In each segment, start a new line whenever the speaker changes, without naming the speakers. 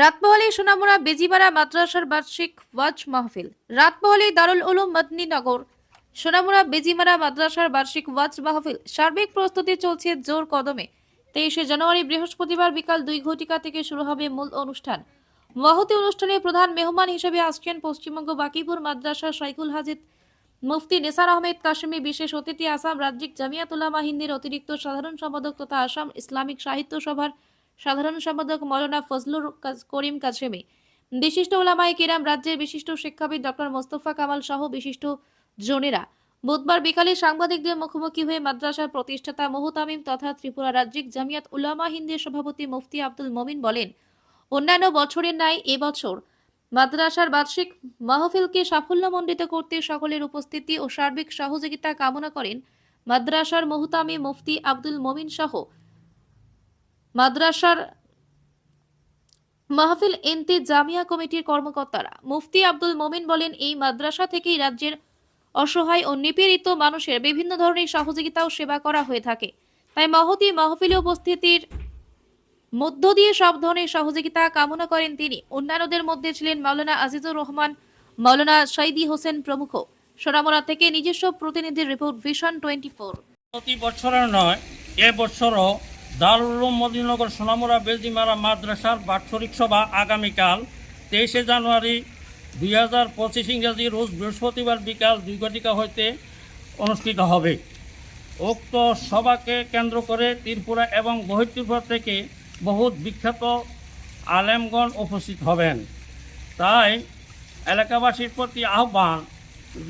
রাতমহলে সোনামুড়া বেজিবাড়া মাদ্রাসার বার্ষিক ওয়াজ মাহফিল। রাতমহলে দারুল উলুম মদনীনগর সোনামুড়া বেজিমারা মাদ্রাসার বার্ষিক ওয়াজ মাহফিল সার্বিক প্রস্তুতি চলছে জোর কদমে। তেইশে জানুয়ারি বৃহস্পতিবার বিকাল দুই ঘটিকা থেকে শুরু হবে মূল অনুষ্ঠান। মহতি অনুষ্ঠানে প্রধান মেহমান হিসেবে আসছেন পশ্চিমবঙ্গ বাকিপুর মাদ্রাসা সাইকুল হাজিদ মুফতি নেসার আহমেদ কাশেমি, বিশেষ অতিথি আসাম রাজ্যিক জামিয়াত উলামা হিন্দির অতিরিক্ত সাধারণ সম্পাদক তথা আসাম ইসলামিক সাহিত্য সভার সাধারণ সম্পাদক মৌলানা ফজলুর করিম কাছেমি বিশিষ্ট ওলামাই কিরাম রাজ্যের বিশিষ্ট শিক্ষাবিদ ডক্টর মোস্তফা কামাল সহ বিশিষ্ট জনেরা। বুধবার বিকালে সাংবাদিকদের মুখোমুখি হয়ে মাদ্রাসার প্রতিষ্ঠাতা মোহতামিম তথা ত্রিপুরা রাজ্যিক জামিয়াত উলামা হিন্দের সভাপতি মুফতি আব্দুল মমিন বলেন, অন্যান্য বছরের ন্যায় এবছর মাদ্রাসার বার্ষিক মাহফিলকে সাফল্যমণ্ডিত করতে সকলের উপস্থিতি ও সার্বিক সহযোগিতা কামনা করেন মাদ্রাসার মোহতামি মুফতি আব্দুল মমিন সহ মাদ্রাসার মাহফিল এনতে জামিয়া কমিটির কর্মকর্তারা মুফতি আব্দুল মোমিন বলেন, এই মাদ্রাসা থেকেই রাজ্যের অসহায় ও নিপীড়িত মানুষের বিভিন্ন ধরনের সহযোগিতা ও সেবা করা হয়ে থাকে। তাই মহতি মাহফিলে উপস্থিতির মধ্য দিয়ে সব ধরনের সহযোগিতা কামনা করেন তিনি। অন্যান্যদের মধ্যে ছিলেন মাওলানা আজিজুর রহমান, মাওলানা সাইদি হোসেন প্রমুখ। সোনামুড়া থেকে নিজস্ব প্রতিনিধির রিপোর্ট ভিশন টোয়েন্টি ফোর
প্রতি বছরের নয় এবছরও দারুল উলুম মদিনগর সোনামুরা বেলজিমারা মাদ্রাসার বাৎসরিক সভা আগামীকাল তেইশে জানুয়ারি দুই হাজার পঁচিশ ইংরাজি রোজ বৃহস্পতিবার বিকাল দুই ঘটিকা হইতে অনুষ্ঠিত হবে। উক্ত সভাকে কেন্দ্র করে ত্রিপুরা এবং বহির্ত্রিপুরা থেকে বহুত বিখ্যাত আলেমগণ উপস্থিত হবেন। তাই এলাকাবাসীর প্রতি আহ্বান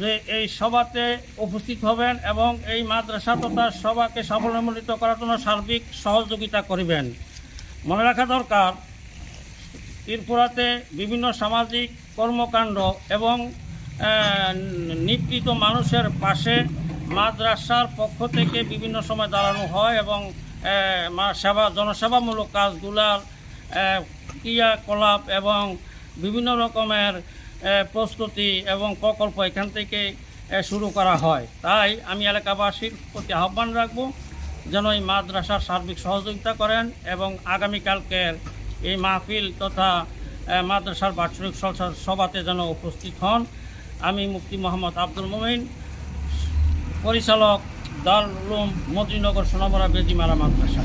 যে এই সভাতে উপস্থিত হবেন এবং এই মাদ্রাসা তথা সভাকে সাফল্যমণ্ডিত করার জন্য সার্বিক সহযোগিতা করিবেন। মনে রাখা দরকার, ত্রিপুরাতে বিভিন্ন সামাজিক কর্মকাণ্ড এবং নিপীড়িত মানুষের পাশে মাদ্রাসার পক্ষ থেকে বিভিন্ন সময় দাঁড়ানো হয় এবং সেবা, জনসেবামূলক কাজগুলার ক্রিয়াকলাপ এবং বিভিন্ন রকমের প্রস্তুতি এবং প্রকল্প এখান থেকে শুরু করা হয়। তাই আমি এলাকাবাসীর প্রতি আহ্বান রাখব যেন এই মাদ্রাসার সার্বিক সহযোগিতা করেন এবং আগামীকালকের এই মাহফিল তথা মাদ্রাসার বাৎসরিক সভা- সভাতে যেন উপস্থিত হন। আমি মুফতি মোহাম্মদ আব্দুল মোমিন, পরিচালক উলুম মদিনগর সোনামরা বেজিমারা মাদ্রাসা।